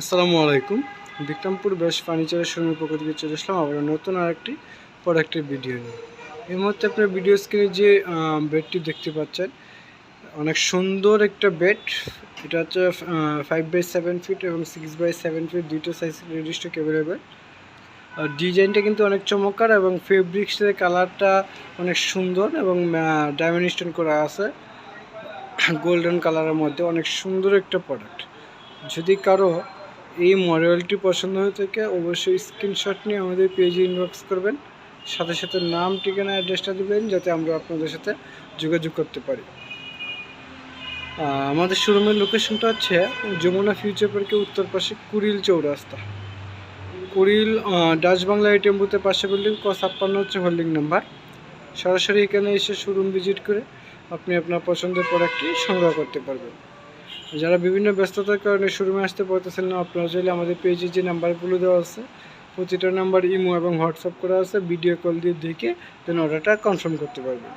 আসসালামু আলাইকুম। বিক্রমপুর বেশ ফার্নিচারের শোরুমের পক্ষ থেকে চলে আসলাম আবার নতুন আরেকটি প্রোডাক্টের ভিডিও নিয়ে। এই মুহূর্তে আপনার ভিডিও স্ক্রিনে যে বেডটি দেখতে পাচ্ছেন, অনেক সুন্দর একটা বেড। এটা হচ্ছে ফাইভ বাই সেভেন ফিট এবং সিক্স বাই সেভেন ফিট দুটো সাইজ নির্দিষ্ট অ্যাভেলেবেল আর ডিজাইনটা কিন্তু অনেক চমৎকার এবং ফেব্রিক্সের কালারটা অনেক সুন্দর এবং ডায়মন্ড স্টোন করা আছে। গোল্ডেন কালারের মধ্যে অনেক সুন্দর একটা প্রোডাক্ট যদি কারও এই মডেলটি পছন্দ হয়ে থাকে, অবশ্যই স্ক্রিনশট নিয়ে আমাদের পেজে ইনবক্স করবেন। সাথে সাথে নাম, ঠিকানা অ্যাড্রেসটা দেবেন, যাতে আমরা আপনাদের সাথে যোগাযোগ করতে পারি। আমাদের শোরুমের লোকেশনটা হচ্ছে যমুনা ফিউচার পার্কের উত্তর পাশে কুড়িল চৌরাস্তা। কুড়িল ডাচ বাংলা এটিএম বুথের পাশে বিল্ডিং ক ছাপ্পান্ন হচ্ছে হোল্ডিং নাম্বার সরাসরি এখানে এসে শোরুম ভিজিট করে আপনি আপনার পছন্দের প্রোডাক্টটি সংগ্রহ করতে পারবেন। যারা বিভিন্ন ব্যস্ততার কারণে শোরুমে আসতে পারতেছেন না, আপনারা চাইলে আমাদের পেজে যে নাম্বারগুলো দেওয়া আছে, প্রতিটা নাম্বার ইমো এবং হোয়াটসঅ্যাপ করা আছে ভিডিও কল দিয়ে দেখে দেন অর্ডারটা কনফার্ম করতে পারবেন।